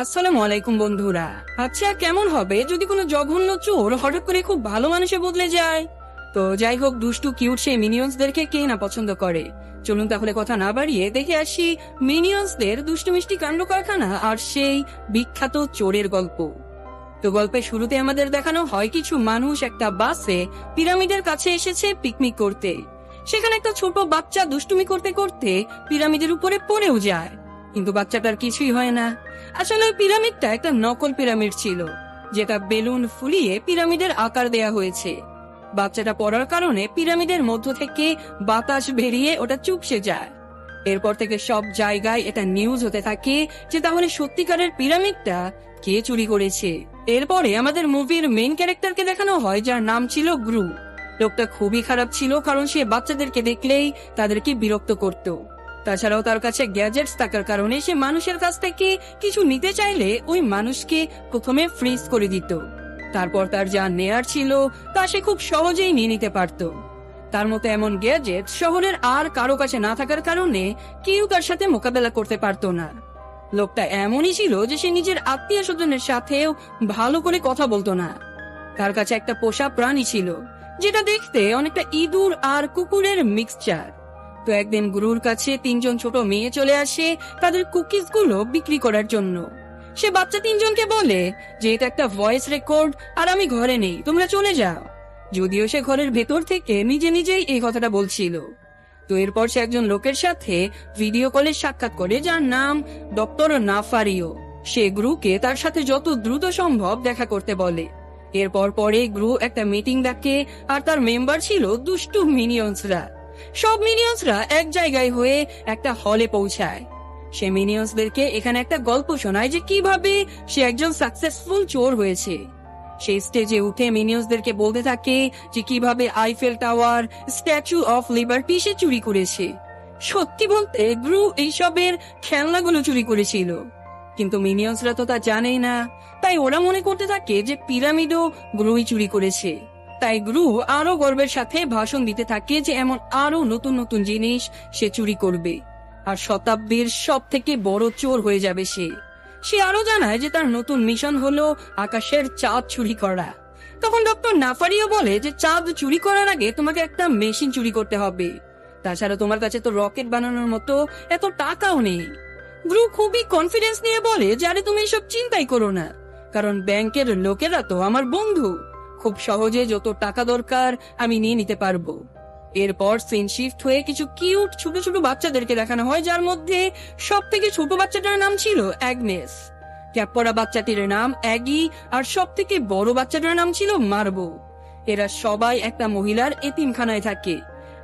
আসসালামু আলাইকুম, বন্ধুরা। আচ্ছা কেমন হবে? যদি কোনো জঘন্য চোর হঠাৎ করে খুব ভালো মানুষে বদলে যায়? তো যাই হোক, দুষ্টু, কিউট সেই মিনিয়ন্সদেরকে কে না পছন্দ করে? চলুন তাহলে কথা না বাড়িয়ে দেখে আসি মিনিয়ন্সদের দুষ্টু মিষ্টি কাণ্ড কারখানা আর সেই বিখ্যাত চোরের গল্প। তো গল্পের শুরুতে আমাদের দেখানো হয় কিছু মানুষ একটা বাসে পিরামিডের কাছে এসেছে পিকনিক করতে। সেখানে একটা ছোট বাচ্চা দুষ্টুমি করতে করতে পিরামিডের উপরে পড়েও যায়। কিন্তু বাচ্চাটার কিছুই হয় না। আসলে ওই পিরামিডটা একটা নকল পিরামিড ছিল, যেটা বেলুন ফুলিয়ে পিরামিডের আকার দেয়া হয়েছে। বাচ্চাটা পড়ার কারণে পিরামিডের মধ্য থেকে বাতাস বেরিয়ে ওটা চুপসে যায়। এরপর থেকে সব জায়গায় এটা নিউজ হতে থাকে যে তাহলে সত্যিকারের পিরামিডটা কে চুরি করেছে। এরপরে আমাদের মুভির মেইন ক্যারেক্টারকে দেখানো হয়, যার নাম ছিল গ্রু। লোকটা খুবই খারাপ ছিল, কারণ সে বাচ্চাদেরকে দেখলেই তাদেরকে বিরক্ত করত। তাছাড়াও তার কাছে গ্যাজেটস থাকার কারণে সে মানুষের কাছ থেকে কিছু নিতে চাইলে ওই মানুষকে প্রথমে ফ্রিজ করে দিত। তারপর তার যা নেয়ার ছিল তা সে খুব সহজেই নিয়ে নিতে পারত। তার মতো এমন গ্যাজেট শহরের আর কারও কাছে না থাকার কারণে কেউ তার সাথে মোকাবেলা করতে পারতো না। লোকটা এমনই ছিল যে সে নিজের আত্মীয় স্বজনের সাথেও ভালো করে কথা বলতো না। তার কাছে একটা পোষা প্রাণী ছিল, যেটা দেখতে অনেকটা ইঁদুর আর কুকুরের মিক্সচার তো একদিন গুরুর কাছে তিনজন ছোট মেয়ে চলে আসে তাদের কুকিজগুলো বিক্রি করার জন্য। সে বাচ্চা তিনজনকে বলে যে, এটা একটা ভয়েস রেকর্ড আর আমি ঘরে নেই, তোমরা চলে যাও। যদিও সে ঘরের ভেতর থেকে নিজে নিজেই এই কথাটা বলছিল। তো এরপর সে একজন লোকের সাথে ভিডিও কলে সাক্ষাৎ করে যার নাম ডক্টর নাফারিও। সে গ্রুকে তার সাথে যত দ্রুত সম্ভব দেখা করতে বলে। এরপর পরে গ্রু একটা মিটিং ডাকে আর তার মেম্বার ছিল দুষ্টু মিনিয়ন্সরা। সব মিনিয়ন্সরা এক জায়গায় হয়ে একটা হলে পৌঁছায়। সে মিনিয়ন্সদেরকে এখানে একটা গল্প শোনায় যে কীভাবে সে একজন সাকসেসফুল চোর হয়েছে। সেই স্টেজে উঠে মিনিয়ন্সদেরকে বলতে থাকে যে কীভাবে Eiffel tower, statue of liberty সে চুরি করেছে। সত্যি বলতে গ্রু এইসবের খেলনাগুলো চুরি করেছিল। কিন্তু মিনিয়ন্সরা তো তা জানেই না। তাই ওরা মনে করতে থাকে যে পিরামিডও গ্রুই চুরি করেছে। তাই গ্রু আরও গর্বের সাথে ভাষণ দিতে থাকে যে এমন আরও নতুন নতুন জিনিস সে চুরি করবে। আর শতাব্দীর সব থেকে বড় চোর হয়ে যাবে সে। সে আরও জানায় যে তার নতুন মিশন হলো আকাশের চাঁদ চুরি করা। তখন ডক্টর নাফারিও বলে যে চাঁদ চুরি করার আগে তোমাকে একটা মেশিন চুরি করতে হবে। তাছাড়া তোমার কাছে তো রকেট বানানোর মতো এত টাকাও নেই। গ্রু খুবই কনফিডেন্স নিয়ে বলে যে আরে তুমি এসব চিন্তাই করো না। কারণ ব্যাংকের লোকেরা তো আমার বন্ধু। খুব সহজে যত টাকা দরকার আমি নিয়ে নিতে পারব। এরপর সিন শিফট হয়ে কিছু কিউট ছোট ছোট বাচ্চাদেরকে দেখানো হয়, যার মধ্যে সব থেকে ছোট বাচ্চাটার নাম ছিল অ্যাগনেস ক্যাপ বাচ্চাটির নাম অ্যাগি আর সব থেকে বড় বাচ্চাটার নাম ছিল মার্বো এরা সবাই একটা মহিলার এতিমখানায় থাকে।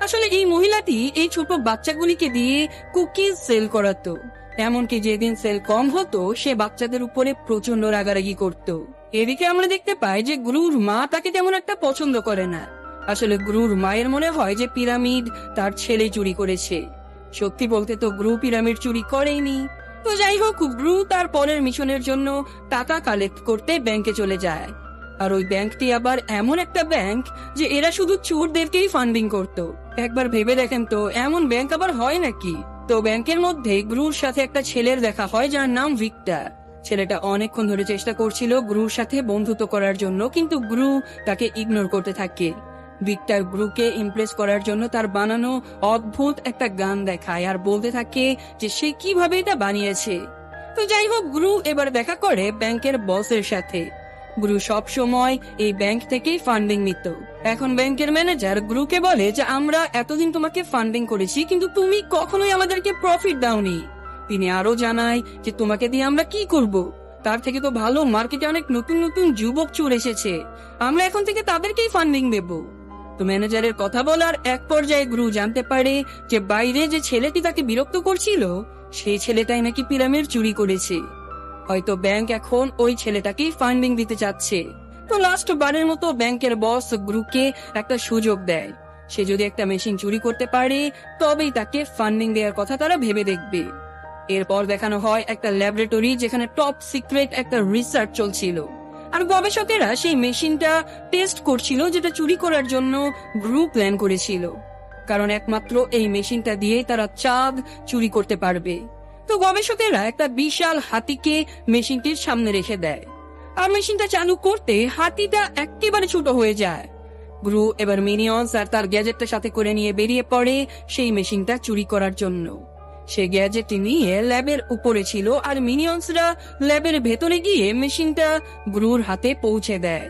আসলে এই মহিলাটি এই ছোট বাচ্চাগুলিকে দিয়ে কুকিজ সেল করাতো। এমনকি যেদিন সেল কম হতো, সে বাচ্চাদের উপরে প্রচণ্ড রাগারাগি করত। এদিকে আমরা দেখতে পাই যে গুরুর মা তাকে তেমন একটা পছন্দ করে না। আসলে গুরুর মায়ের মনে হয় যে পিরামিড তার ছেলে চুরি করেছে। সত্যি বলতে তো গ্রু পিরামিড চুরি করেইনি। তো যাই হোক, গ্রু তার পরের মিশনের জন্য টাকা কালেক্ট করতে ব্যাংকে চলে যায়। আর ওই ব্যাংকটি আবার এমন একটা ব্যাংক যে এরা শুধু চোরদেরকেই ফান্ডিং করত। একবার ভেবে দেখেন তো, এমন ব্যাংক আবার হয় নাকি? তো ব্যাংকের মধ্যে গ্রুর সাথে একটা ছেলের দেখা হয় যার নাম ভিক্টার। ছেলেটা অনেকক্ষণ ধরে চেষ্টা করছিল গ্রুর সাথে বন্ধুত্ব করার জন্য, কিন্তু গ্রু তাকে ইগনোর করতে থাকে। ভিক্টর গ্রুকে ইমপ্রেস করার জন্য তার বানানো অদ্ভুত একটা গান দেখায় আর বলতে থাকে যে সে কীভাবে এটা বানিয়েছে। তো যাই হোক, গ্রু এবার দেখা করে ব্যাংকের বসের সাথে। গ্রু সব সময় এই ব্যাংক থেকেই ফান্ডিং নিত। এখন ব্যাংকের ম্যানেজার গ্রুকে বলে যে, আমরা এতদিন তোমাকে ফান্ডিং করেছি, কিন্তু তুমি কখনোই আমাদেরকে প্রফিট দাওনি। তিনি আরও জানায় যে তোমাকে দিয়ে আমরা কি করব? তার থেকে তো ভালো, মার্কেটে অনেক নতুন নতুন যুবক চোর এসেছে। আমরা এখন থেকে তাদেরকেই ফান্ডিং দেব। তো ম্যানেজারের কথা বলার এক পর্যায়ে গ্রু জানতে পারে যে বাইরে যে ছেলেটি তাকে বিরক্ত করছিল, সেই ছেলেটাই নাকি পিরামিড চুরি করেছে। হয়তো ব্যাংক এখন ওই ছেলেটাকেই ফান্ডিং দিতে চাচ্ছে। তো লাস্ট বারের মতো ব্যাংকের বস গ্রুপকে একটা সুযোগ দেয়। সে যদি একটা মেশিন চুরি করতে পারে, তবেই তাকে ফান্ডিং দেওয়ার কথা তারা ভেবে দেখবে। এরপর দেখানো হয় একটা ল্যাবরেটরি যেখানে টপ সিক্রেট একটা রিসার্চ চলছিল। আর গবেষকেরা সেই মেশিনটা টেস্ট করছিল যেটা চুরি করার জন্য গ্রুপ প্ল্যান করেছিল। কারণ একমাত্র এই মেশিনটা দিয়ে তারা চাঁদ চুরি করতে পারবে। তো গবেষকেরা একটা বিশাল হাতিকে মেশিনটির সামনে রেখে দেয়। আর মেশিনটা চালু করতে হাতিটা একেবারে ছোট হয়ে যায়। গ্রু এবার মিনিয়ন্স আর তার গ্যাজেটটা সাথে করে নিয়ে বেরিয়ে পড়ে সেই মেশিনটা চুরি করার জন্য। সে গ্যাজেটটি নিয়ে ল্যাবের উপরে ছিল আর মিনিয়ন্সরা ল্যাবের ভেতরে গিয়ে মেশিনটা গ্রুর হাতে পৌঁছে দেয়।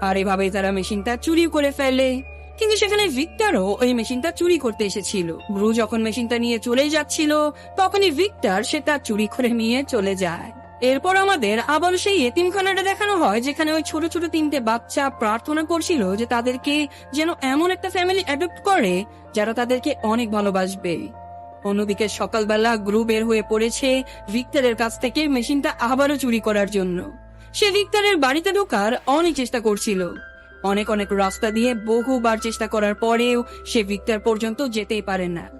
আর এভাবে তারা মেশিনটা চুরি করে ফেলে। কিন্তু সেখানে ভিক্টরও ওই মেশিনটা চুরি করতে এসেছিল। ব্রু যখন মেশিনটা নিয়ে চলে যাচ্ছিল, তখনই ভিক্টর সেটা চুরি করে নিয়ে চলে যায়। এরপর আমাদের আবার সেই এতিমখানাটা দেখানো হয়, যেখানে ওই ছোট ছোট তিনটে বাচ্চা প্রার্থনা করছিল যে তাদেরকে যেন এমন একটা ফ্যামিলি অ্যাডপ্ট করে, যারা তাদেরকে অনেক ভালোবাসবে। অন্যদিকে সকালবেলা গ্রু বের হয়ে পড়েছে ভিক্টরের কাছ থেকে মেশিনটা আবারও চুরি করার জন্য। সে ভিক্টরের বাড়িতে ঢোকার অনেক চেষ্টা করছিল। অনেক অনেক রাস্তা দিয়ে বহুবার চেষ্টা করার পরেও সে ভিক্টর পর্যন্ত যেতেই পারে না।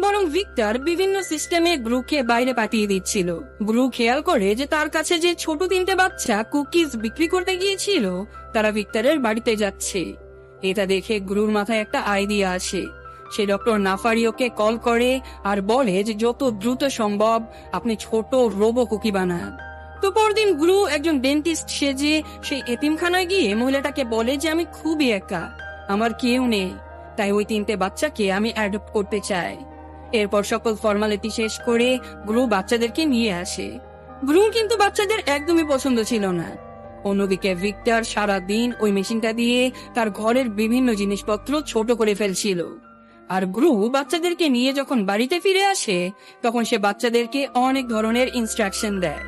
বরং ভিক্টর বিভিন্ন সিস্টেমে গ্রুকে বাইরে পাঠিয়ে দিচ্ছিল। গ্রু খেয়াল করে যে তার কাছে যে ছোট তিনটে বাচ্চা কুকিজ বিক্রি করতে গিয়েছিল, তারা ভিক্টরের বাড়িতে যাচ্ছে। এটা দেখে গ্রুর মাথায় একটা আইডিয়া আসে। সে ডক্টর নাফারিওকে কল করে আর বলে যে যত দ্রুত সম্ভব আপনি ছোট রোবো কুকি বানান। তো পরদিন গুরু একজন ডেন্টিস্ট সেজে সেই এতিমখানায় গিয়ে মহিলাটাকে বলে যে আমি খুবই একা, আমার কেউ নেই, তাই ওই তিনটে বাচ্চাকে আমি অ্যাডপ্ট করতে চাই। এরপর সকল ফর্মালিটি শেষ করে গুরু বাচ্চাদেরকে নিয়ে আসে। গুরু কিন্তু বাচ্চাদের একদমই পছন্দ ছিল না। অন্যদিকে ভিক্টর সারা দিন ওই মেশিনটা দিয়ে তার ঘরের বিভিন্ন জিনিসপত্র ছোট করে ফেলছিল। আর গ্রু বাচ্চাদেরকে নিয়ে যখন বাড়িতে ফিরে আসে, তখন সে বাচ্চাদেরকে অনেক ধরনের ইনস্ট্রাকশন দেয়।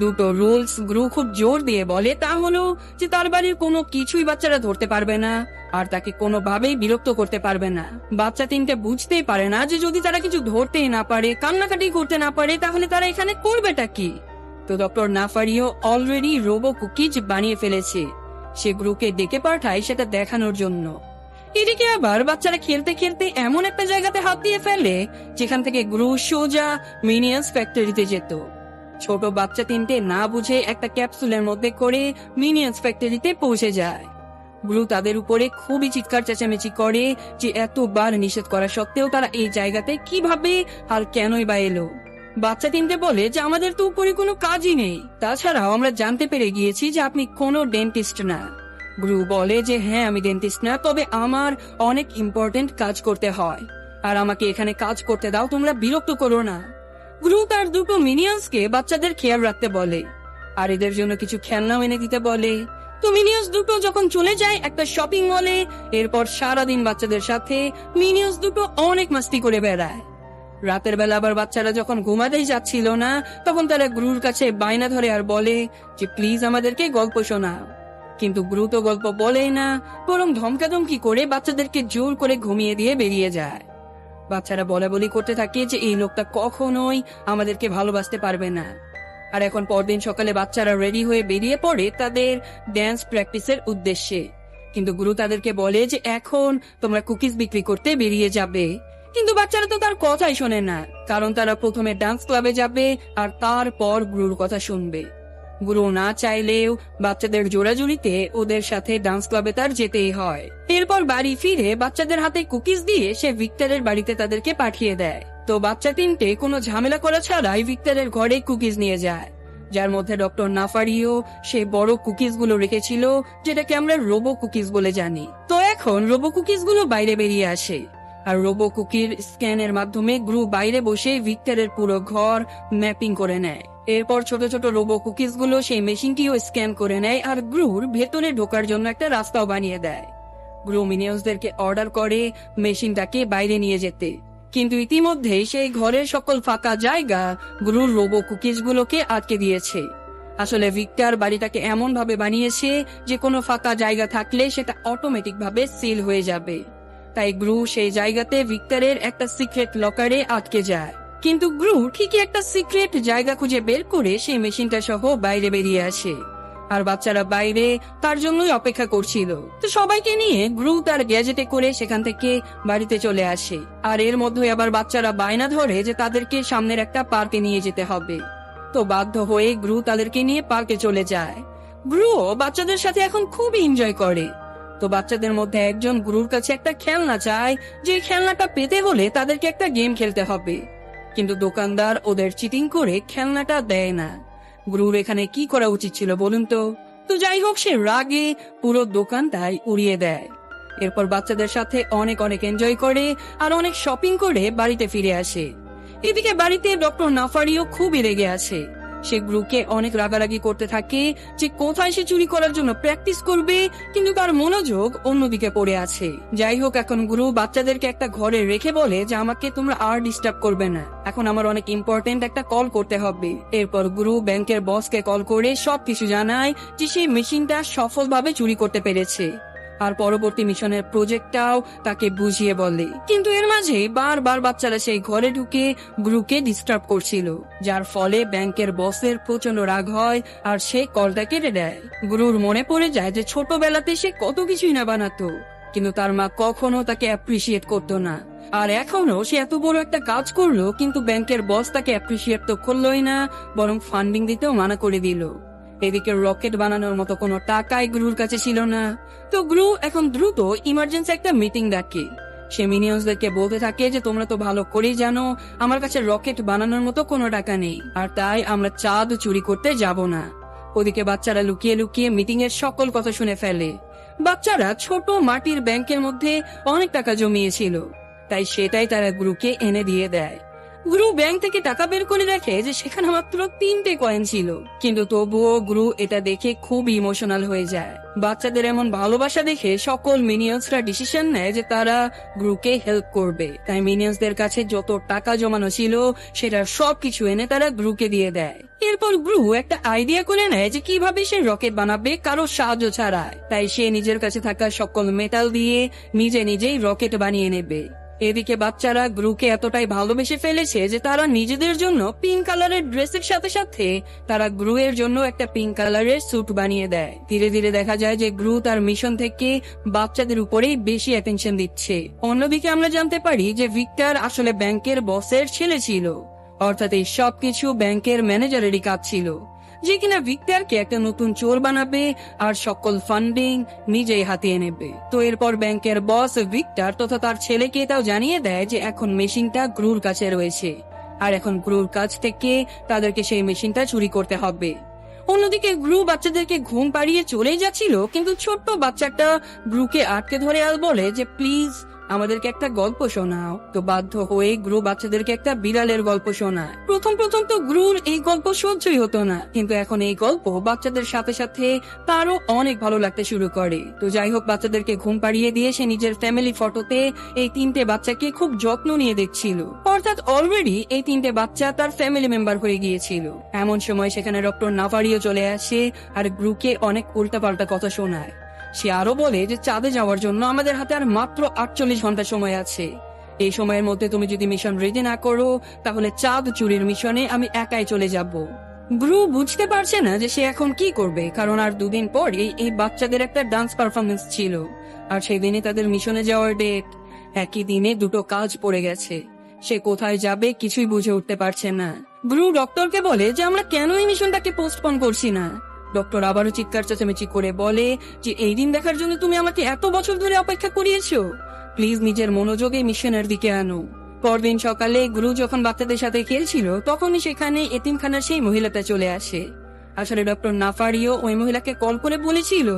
দুটো রুলস গ্রু খুব জোর দিয়ে বলে তা হলো যে তার বাড়ির কোনো কিছুই বাচ্চারা ধরতে পারবে না, আর তাকে কোনোভাবেই বিরক্ত করতে পারবে না। বাচ্চা তিনটে বুঝতেই পারে না যে যদি তারা কিছু ধরতেই না পারে, কান্নাকাটি করতে না পারে, তাহলে তারা এখানে করবেটা কি? তো doctor Nefario already robo cookies বানিয়ে ফেলেছে। সে গ্রুকে ডেকে পাঠায় সেটা দেখানোর জন্য। এদিকে আবার বাচ্চারা খেলতে খেলতে এমন একটা জায়গাতে হাত দিয়ে ফেলে, যেখান থেকে গ্রু সোজা মিনিয়ান্স ফ্যাক্টরিতে যেত। ছোট বাচ্চা তিনটে না বুঝে একটা ক্যাপসুলের মধ্যে করে মিনিয়ান্স ফ্যাক্টরিতে পৌঁছে যায়। গ্রু তাদের উপরে খুবই চিৎকার চেঁচামেচি করে যে এতবার নিষেধ করা সত্ত্বেও তারা এই জায়গাতে কীভাবে আর কেনই বা এলো? বাচ্চা তিনটে বলে যে আমাদের তো উপরে কোনো কাজই নেই। তাছাড়াও আমরা জানতে পেরে গিয়েছি যে আপনি কোনো ডেন্টিস্ট না। গ্রু বলে যে হ্যাঁ আমি ডেন্টিস্ট না, তবে আমার অনেক ইম্পর্টেন্ট কাজ করতে হয়। আর আমাকে এখানে কাজ করতে দাও, তোমরা বিরক্ত করো না। গ্রু তার দুটো মিনিয়ন্সকে বাচ্চাদের খেয়াল রাখতে বলে, আর এদের জন্য কিছু খেলনাও এনে দিতে বলে। তো মিনিয়ন্স দুটো যখন চলে যায় একটা শপিং মলে এরপর সারাদিন বাচ্চাদের সাথে মিনিয়ন্স দুটো অনেক মাস্তি করে বেড়ায়। রাতের বেলা আবার বাচ্চারা যখন ঘুমাতেই যাচ্ছিল না, তখন তারা গ্রুর কাছে বায়না ধরে আর বলে যে, প্লিজ আমাদেরকে গল্প শোনাও। কিন্তু গ্রু তো গল্প বলেই না, বরং ধমকাধমকি করে বাচ্চাদেরকে জোর করে ঘুমিয়ে দিয়ে বেরিয়ে যায়। বাচ্চারা বলা বলি করতে থাকে যে এই লোকটা কখনোই আমাদেরকে ভালোবাসতে পারবে না। আর এখন পরদিন সকালে বাচ্চারা রেডি হয়ে বেরিয়ে পড়ে তাদের ড্যান্স প্র্যাকটিসের উদ্দেশ্যে। কিন্তু গুরু তাদেরকে বলে যে এখন তোমরা কুকিজ বিক্রি করতে বেরিয়ে যাবে। কিন্তু বাচ্চারা তো তার কথাই শোনে না, কারণ তারা প্রথমে ডান্স ক্লাবে যাবে আর তারপর গুরুর কথা শুনবে। গুরু না চাইলেও বাচ্চাদের জোড়াজুড়িতে ওদের সাথে ডান্স ক্লাবে তার যেতেই হয়। এরপর বাড়ি ফিরে বাচ্চাদের হাতে কুকিজ দিয়ে সে ভিক্টরের বাড়িতে তাদেরকে পাঠিয়ে দেয়। তো বাচ্চা তিনটে কোনো ঝামেলা করা ছাড়াই ভিক্টরের ঘরে কুকিজ নিয়ে যায়। যার মধ্যে ডক্টর নাফারিও সেই বড় কুকিজগুলো রেখেছিল, যেটাকে আমরা রোবো কুকিজ বলে জানি। তো এখন রোবো কুকিজগুলো বাইরে বেরিয়ে আসে। আর রোবো কুকির স্ক্যানের মাধ্যমে গ্রু বাইরে বসে ভিক্টরের পুরো ঘর ম্যাপিং করে নেয়। এরপর ছোট ছোট রোবো কুকিজগুলো সেই মেশিনটিও স্ক্যান করে নেয় আর গ্রুর ভেতরে ঢোকার জন্য একটা রাস্তাও বানিয়ে দেয়। গ্রু মিনিয়ন্সদেরকে অর্ডার করে মেশিনটাকে বাইরে নিয়ে যেতে। কিন্তু ইতিমধ্যেই সেই ঘরের সকল ফাঁকা জায়গা গ্রুর রোবো কুকিজ গুলোকে আটকে দিয়েছে। আসলে ভিক্টর বাড়িটাকে এমন ভাবে বানিয়েছে যে কোনো ফাঁকা জায়গা থাকলে সেটা অটোমেটিক ভাবে সিল হয়ে যাবে। তাই গ্রু সেই জায়গাতে ভিক্টরের একটা সিক্রেট লকারে আটকে যায়। কিন্তু গ্রু ঠিকই একটা সিক্রেট জায়গা খুঁজে বের করে সেই মেশিনটা সহ বাইরে বেরিয়ে আসে। আর বাচ্চারা বাইরে তার জন্যই অপেক্ষা করছিল। তো সবাইকে নিয়ে গ্রু তার গ্যাজেটে করে সেখান থেকে বাড়িতে চলে আসে। আর এর মধ্যে আবার বাচ্চারা বায়না ধরে যে তাদেরকে সামনের একটা পার্কে নিয়ে যেতে হবে। তো বাধ্য হয়ে গ্রু তাদেরকে নিয়ে পার্কে চলে যায়। গ্রুও বাচ্চাদের সাথে এখন খুবই এনজয় করে। তো বাচ্চাদের মধ্যে একজন গুরুর কাছে একটা খেলনা চায়, যে খেলনাটা পেতে হলে তাদেরকে একটা গেম খেলতে হবে। কিন্তু দোকানদার ওদের চিটিং করে খেলনাটা দেয় না। গুরুর এখানে কি করা উচিত ছিল বলুন তো? তো যাই হোক, সে রাগে পুরো দোকানটাই উড়িয়ে দেয়। এরপর বাচ্চাদের সাথে অনেক অনেক এনজয় করে আর অনেক শপিং করে বাড়িতে ফিরে আসে। এদিকে বাড়িতে ডক্টর নাফারিও খুবই রেগে আছে। সে গ্রুকে অনেক রাগারাগি করতে থাকে যে কোথায় সে চুরি করার জন্য প্র্যাকটিস করবে, কিন্তু তার মনোযোগ অন্যদিকে পড়ে আছে। যাই হোক, এখন গুরু বাচ্চাদেরকে একটা ঘরে রেখে বলে যে, আমাকে তোমরা আর ডিস্টার্ব করবে না। এখন আমার অনেক ইম্পর্টেন্ট একটা কল করতে হবে। এরপর গুরু ব্যাংকের বসকে কল করে সবকিছু জানায় যে সেই মেশিনটা সফলভাবে চুরি করতে পেরেছে। আর পরবর্তী মিশনের প্রজেক্টটাও তাকে বুঝিয়ে বলে। কিন্তু এর মাঝে বারবার বাচ্চারা সেই ঘরে ঢুকে গ্রুকে ডিস্টার্ব করছিল, যার ফলে ব্যাংকের বসের প্রচণ্ড রাগ হয় আর সে কলটা কেটে দেয়। গুরুর মনে পড়ে যায় যে ছোটবেলাতে সে কত কিছুই না বানাতো, কিন্তু তার মা কখনো তাকে অ্যাপ্রিসিয়েট করতো না। আর এখনও সে এত বড় একটা কাজ করল, কিন্তু ব্যাংকের বস তাকে অ্যাপ্রিসিয়েট তো করলোই না, বরং ফান্ডিং দিতেও মানা করে দিল। এদিকে রকেট বানানোর মতো কোনো টাকাই গ্রুর কাছে ছিল না। তো গ্রু এখন দ্রুত ইমার্জেন্সি একটা মিটিং ডাকে। সে মিনিয়ন্সদেরকে বলতে থাকে যে, তোমরা তো ভালো করেই জানো, আমার কাছে রকেট বানানোর মতো কোনো টাকা নেই, আর তাই আমরা চাঁদ চুরি করতে যাব না। ওদিকে বাচ্চারা লুকিয়ে লুকিয়ে মিটিং এর সকল কথা শুনে ফেলে। বাচ্চারা ছোট মাটির ব্যাংকের মধ্যে অনেক টাকা জমিয়েছিল, তাই সেটাই তারা গ্রুকে এনে দিয়ে দেয়। গুরু ব্যাংক থেকে টাকা বের করে দেখে যে সেখানে মাত্র তিনটে কয়েন ছিল। কিন্তু তবুও গুরু এটা দেখে খুব ইমোশনাল হয়ে যায়। বাচ্চাদের এমন ভালোবাসা দেখে সকল মিনিয়ন্সরা ডিসিশন নেয় যে তারা গ্রুকে হেল্প করবে। তাই মিনিয়ন্সদের কাছে যত টাকা জমানো ছিল, সেটা সবকিছু এনে তারা গ্রুকে দিয়ে দেয়। এরপর গ্রু একটা আইডিয়া করে নেয় যে কীভাবে সে রকেট বানাবে কারও সাহায্য ছাড়াই। তাই সে নিজের কাছে থাকা সকল মেটাল দিয়ে নিজে নিজেই রকেট বানিয়ে নেবে। এদিকে বাচ্চারা গ্রুকে এতটাই ভালোবেসে ফেলেছে যে তারা নিজেদের জন্য পিঙ্ক কালারের ড্রেসের সাথে সাথে তারা গ্রু এর জন্য একটা পিঙ্ক কালারের স্যুট বানিয়ে দেয়। ধীরে ধীরে দেখা যায় যে গ্রু তার মিশন থেকে বাচ্চাদের উপরেই বেশি অ্যাটেনশন দিচ্ছে। অন্যদিকে আমরা জানতে পারি যে ভিক্টর আসলে ব্যাংকের বসের ছেলে ছিল। অর্থাৎ এই সবকিছু ব্যাংকের ম্যানেজারেরই কাজ ছিল। যে কিনা ভিক্টরকে একটা নতুন চোর বানাবে আর সকল ফান্ডিং নিজেই হাতিয়ে নেবে। তো এরপর ব্যাংকের বস ভিক্টর তথা তার ছেলেকে এটাও জানিয়ে দেয় যে এখন মেশিনটা গ্রুর কাছে রয়েছে। আর এখন গ্রুর কাছ থেকে তাদেরকে সেই মেশিনটা চুরি করতে হবে। অন্যদিকে গ্রু বাচ্চাদেরকে ঘুম পাড়িয়ে চলে যাচ্ছিল, কিন্তু ছোট্ট বাচ্চাটা গ্রুকে আটকে ধরে আর বলে যে, প্লিজ আমাদেরকে একটা গল্প শোনাও। তো বাধ্য হয়ে গ্রু বাচ্চাদেরকে একটা বিড়ালের গল্প শোনায়। প্রথম প্রথম তো গ্রুর এই গল্প সহ্যই হতো না। কিন্তু এখন এই গল্প বাচ্চাদের সাথে সাথে তারও অনেক ভালো লাগতে শুরু করে। তো যাই হোক, বাচ্চাদেরকে ঘুম পাড়িয়ে দিয়ে সে নিজের ফ্যামিলি ফটোতে এই তিনটে বাচ্চাকে খুব যত্ন নিয়ে দেখছিল। অর্থাৎ অলরেডি এই তিনটে বাচ্চা তার ফ্যামিলি মেম্বার হয়ে গিয়েছিল। এমন সময় সেখানে ডক্টর নাফারিও চলে আসে আর গ্রুকে অনেক উল্টাপাল্টা কথা শোনায়। সে আরও বলে যে চাঁদে যাওয়ার জন্য আমাদের হাতে আর মাত্র আটচল্লিশ ঘণ্টা সময় আছে। এই সময়ের মধ্যে তুমি যদি মিশন রেডি না করো, তাহলে চাঁদ চুরির মিশনে আমি একাই চলে যাব। ব্রু বুঝতে পারছে না যে সে এখন কি করবে, কারণ আর দুদিন পরে এই বাচ্চাদের একটা ডান্স পারফরমেন্স ছিল। আর সেই দিনে তাদের মিশনে যাওয়ার ডেট একই দিনে দুটো কাজ পড়ে গেছে। সে কোথায় যাবে কিছুই বুঝে উঠতে পারছে না। ব্রু ডক্টরকে বলে যে আমরা কেন এই মিশনটাকে পোস্টপন করছি না? ডক্টর আবারও চিৎকার চেঁচামেচি করে বলে যে, এই দিন দেখার জন্য তুমি আমাকে এত বছর ধরে অপেক্ষা করিয়েছো। প্লিজ নিজের মনোযোগে মিশনের দিকে আনো। পরদিন সকালে গুরু যখন বাচ্চাদের সাথে খেলছিল, তখনই সেখানে এতিমখানার সেই মহিলাটা চলে আসে। আসলে ডক্টর নাফারিও ওই মহিলাকে কল করে বলেছিল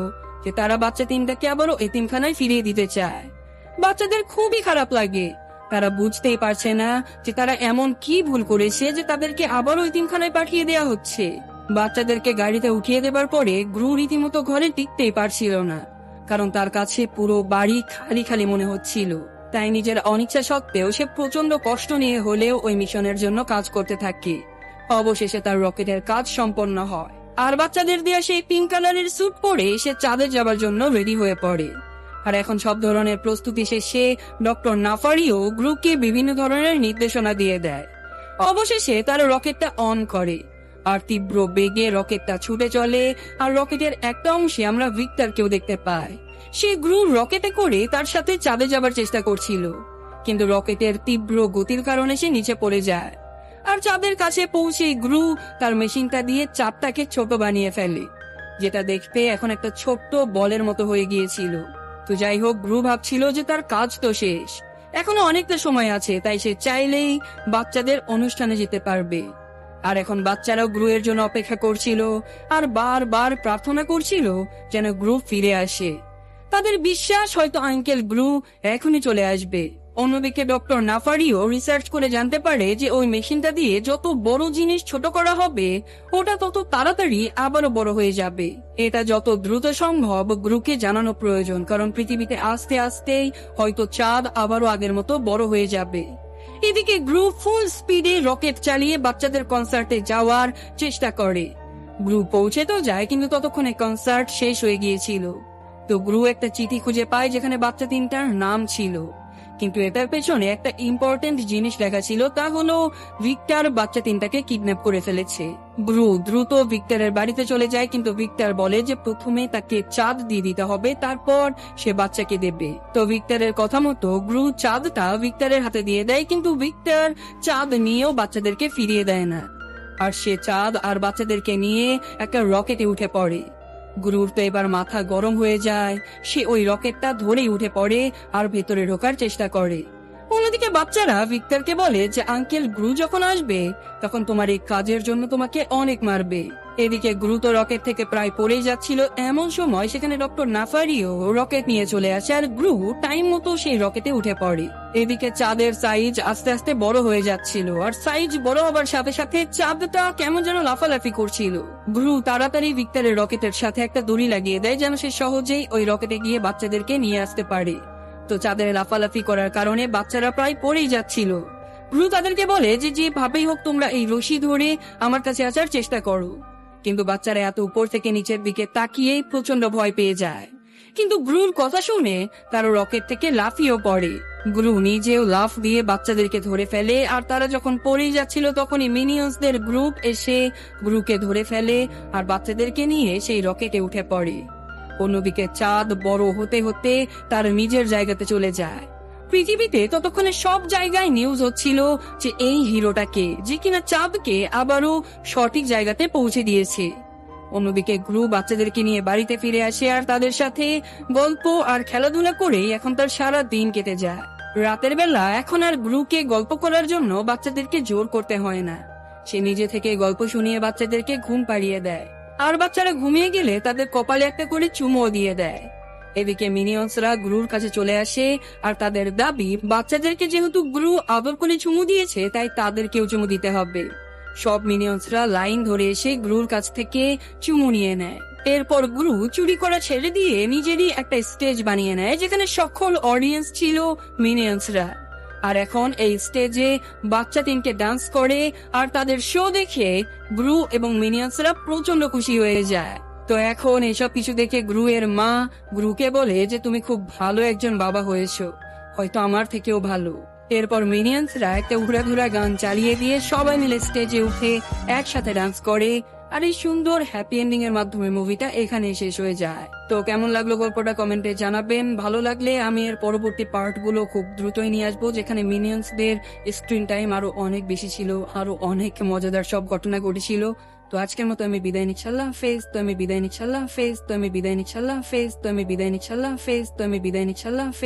যে, তারা বাচ্চা তিনটাকে আবারও এতিমখানায় ফিরিয়ে দিতে চায়। বাচ্চাদের খুবই খারাপ লাগে। তারা বুঝতেই পারছে না যে, তারা এমন কি ভুল করেছে যে, তাদেরকে আবারও এতিমখানায় পাঠিয়ে দেওয়া হচ্ছে। বাচ্চাদেরকে গাড়িতে উঠিয়ে দেবার পরে গ্রু রীতিমতো ঘরে টিকতেই পারছিল না, কারণ তার কাছে পুরো বাড়ি খালি খালি মনে হচ্ছিল। তাই নিজের অনিচ্ছা সত্ত্বেও সে প্রচণ্ড কষ্ট নিয়ে হলেও ওই মিশনের জন্য কাজ করতে থাকে। অবশেষে তার রকেটের কাজ সম্পন্ন হয়। আর বাচ্চাদের দেওয়া সেই পিঙ্ক কালারের স্যুট পরে সে চাঁদে যাবার জন্য রেডি হয়ে পড়ে। আর এখন সব ধরনের প্রস্তুতি শেষে ডক্টর নাফারিও গ্রুপকে বিভিন্ন ধরনের নির্দেশনা দিয়ে দেয়। অবশেষে তার রকেটটা অন করে। আর তীব্র বেগে রকেটটা ছুটে চলে, আর রকেটের একটা অংশে আমরা ভিক্টরকেও দেখতে পাই। সে গ্রু রকেটে করে তার সাথে চাঁদে যাবার চেষ্টা করছিল, কিন্তু রকেটের তীব্র গতির কারণে সে নিচে পড়ে যায়। আর চাঁদের কাছে পৌঁছে গ্রু তার মেশিনটা দিয়ে চাঁদটাকে ছোট বানিয়ে ফেলে, যেটা দেখতে এখন একটা ছোট্ট বলের মতো হয়ে গিয়েছিল। তো যাই হোক, গ্রু ভাবছিল যে তার কাজ তো শেষ। এখনও অনেকটা সময় আছে, তাই সে চাইলেই বাচ্চাদের অনুষ্ঠানে যেতে পারবে। আর এখন বাচ্চারাও গ্রুয়ের জন্য অপেক্ষা করছিল আর বারবার প্রার্থনা করছিল যেন গ্রু ফিরে আসে। তাদের বিশ্বাস হয়তো আঙ্কেল গ্রু এখনই চলে আসবে। অন্যদিকে ডক্টর নাফারিও রিসার্চ করে জানতে পারে যে ওই মেশিনটা দিয়ে যত বড় জিনিস ছোট করা হবে, ওটা তত তাড়াতাড়ি আবারও বড় হয়ে যাবে। এটা যত দ্রুত সম্ভব গ্রুকে জানানো প্রয়োজন, কারণ পৃথিবীতে আস্তে আস্তেই হয়তো চাঁদ আবারও আগের মতো বড় হয়ে যাবে। এদিকে গ্রুপ ফুল স্পিডে রকেট চালিয়ে বাচ্চাদের কনসার্টে যাওয়ার চেষ্টা করে। গ্রুপ পৌঁছে তো যায়, কিন্তু ততক্ষণে কনসার্ট শেষ হয়ে গিয়েছিল। তো গ্রু একটা চিঠি খুঁজে পায় যেখানে বাচ্চা তিনটার নাম ছিল। কিন্তু এটার পেছনে একটা ইম্পর্টেন্ট জিনিস লেখা ছিল, তা হলো ভিক্টর বাচ্চা তিনটাকে কিডন্যাপ করে ফেলেছে। ব্রু দ্রুত ভিক্টরের বাড়িতে চলে যায়, কিন্তু ভিক্টর বলে যে প্রথমে তাকে চাঁদ দিয়ে দিতে হবে, তারপর সে বাচ্চাকে দেবে। তো ভিক্টরের কথা মতো গ্রু চাঁদটা ভিক্টরের হাতে দিয়ে দেয়, কিন্তু ভিক্টর চাঁদ নিয়েও বাচ্চাদেরকে ফিরিয়ে দেয় না। আর সে চাঁদ আর বাচ্চাদেরকে নিয়ে একটা রকেটে উঠে পড়ে। গুরুর তো এবার মাথা গরম হয়ে যায়। সে ওই রকেটটা ধরেই উঠে পড়ে আর ভেতরে ঢোকার চেষ্টা করে। অন্যদিকে বাচ্চারা ভিক্টরকে বলে যে আঙ্কেল গ্রু যখন আসবে, তখন তোমার এই কাজের জন্য তোমাকে অনেক মারবে। এদিকে গ্রু তো রকেট থেকে প্রায় পড়েই যাচ্ছিল। এমন সময় সেখানে ডক্টর নাফারিও রকেট নিয়ে চলে আসে আর গ্রু টাইম মতো সেই রকেটে উঠে পড়ে। এদিকে চাঁদের সাইজ আস্তে আস্তে বড় হয়ে যাচ্ছিল আর সাইজ বড় হবার সাথে সাথে চাঁদটা কেমন যেন লাফালাফি করছিল। গ্রু তাড়াতাড়ি ভিক্টরের রকেটের সাথে একটা দড়ি লাগিয়ে দেয় যেন সে সহজেই ওই রকেটে গিয়ে বাচ্চাদেরকে নিয়ে আসতে পারে। তো চাঁদের লাফালাফি করার কারণে বাচ্চারা প্রায় পড়েই যাচ্ছিল। গ্রু তাদেরকে বলে যে যেভাবেই হোক তোমরা এই রশি ধরে আমার কাছে আসার চেষ্টা করো। কিন্তু বাচ্চারা এত উপর থেকে নিচের দিকে তাকিয়েই প্রচণ্ড ভয় পেয়ে যায়। কিন্তু গ্রুর কথা শুনে তারা রকেট থেকে লাফিয়েও পড়ে। গ্রু নিজেও লাফ দিয়ে বাচ্চাদেরকে ধরে ফেলে আর তারা যখন পড়েই যাচ্ছিল তখনই মিনিয়ন্সদের গ্রুপ এসে গ্রুকে ধরে ফেলে আর বাচ্চাদেরকে নিয়ে সেই রকেটে উঠে পড়ে। অন্যদিকে চাঁদ বড় হতে হতে তার নিজের জায়গাতে চলে যায়। পৃথিবীতে ততক্ষণে সব জায়গায় নিউজ হচ্ছিল যে এই হিরোটাকে, যে কিনা চাঁদকে আবারও সঠিক জায়গাতে পৌঁছে দিয়েছে। অন্যদিকে গ্রু বাচ্চাদেরকে নিয়ে বাড়িতে ফিরে আসে আর তাদের সাথে গল্প আর খেলাধুলা করেই এখন তার সারা দিন কেটে যায়। রাতের বেলা এখন আর গ্রুকে গল্প করার জন্য বাচ্চাদেরকে জোর করতে হয় না। সে নিজে থেকে গল্প শুনিয়ে বাচ্চাদেরকে ঘুম পাড়িয়ে দেয়। আর বাচ্চারা ঘুমিয়ে গেলে তাদের কপালে একটা করে চুমো দিয়ে দেয়। এদিকে মিনিয়ন্সরা গ্রুর কাছে চলে আসে আর তাদের দাবি, বাচ্চাদেরকে যেহেতু গ্রু আদর করে চুমু দিয়েছে, তাই তাদেরকেও চুমু দিতে হবে। সব মিনিয়ন্সরা লাইন ধরে এসে গ্রুর কাছ থেকে চুমু নিয়ে নেয়। এরপর গুরু চুরি করা ছেড়ে দিয়ে নিজেরই একটা স্টেজ বানিয়ে নেয়, যেখানে সকল অডিয়েন্স ছিল মিনিয়ন্সরা। আর এখন এই স্টেজে বাচ্চা তিনটে ডান্স করে আর তাদের শো দেখে গ্রু এবং মিনিয়ন্সরা প্রচণ্ড খুশি হয়ে যায়। তো এখন এসব কিছু দেখে গ্রু এর মা গ্রুকে বলে যে, তুমি খুব ভালো একজন বাবা হয়েছো। হয়তো আমার থেকেও ভালো। এরপর মিনিয়ন্সরা একটা উড়াধুরা গান চালিয়ে দিয়ে সবাই মিলে স্টেজে উঠে একসাথে ডান্স করে। আর এই সুন্দর হ্যাপি এন্ডিং এর মাধ্যমে মুভিটা এখানে শেষ হয়ে যায়। তো কেমন লাগল গল্পটা কমেন্টে জানাবেন। ভালো লাগলে আমি এর পরবর্তী পার্টগুলো খুব দ্রুতই নিয়ে আসব, যেখানে মিনিয়ন্সদের স্ক্রিন টাইম আরও অনেক বেশি ছিল, আরও অনেক মজাদার সব ঘটনা ঘটেছিল। তো আজকের মতো আমি বিদায় নিচ্ছি, আল্লাহ হাফেজ। তো আমি বিদায় নিচ্ছি, আল্লাহ হাফেজ। তো আমি বিদায় নিচ্ছি, আল্লাহ হাফেজ। তো আমি বিদায় নিচ্ছি, আল্লাহ হাফেজ। তো আমি বিদায় নিচ্ছি, আল্লাহ হাফেজ।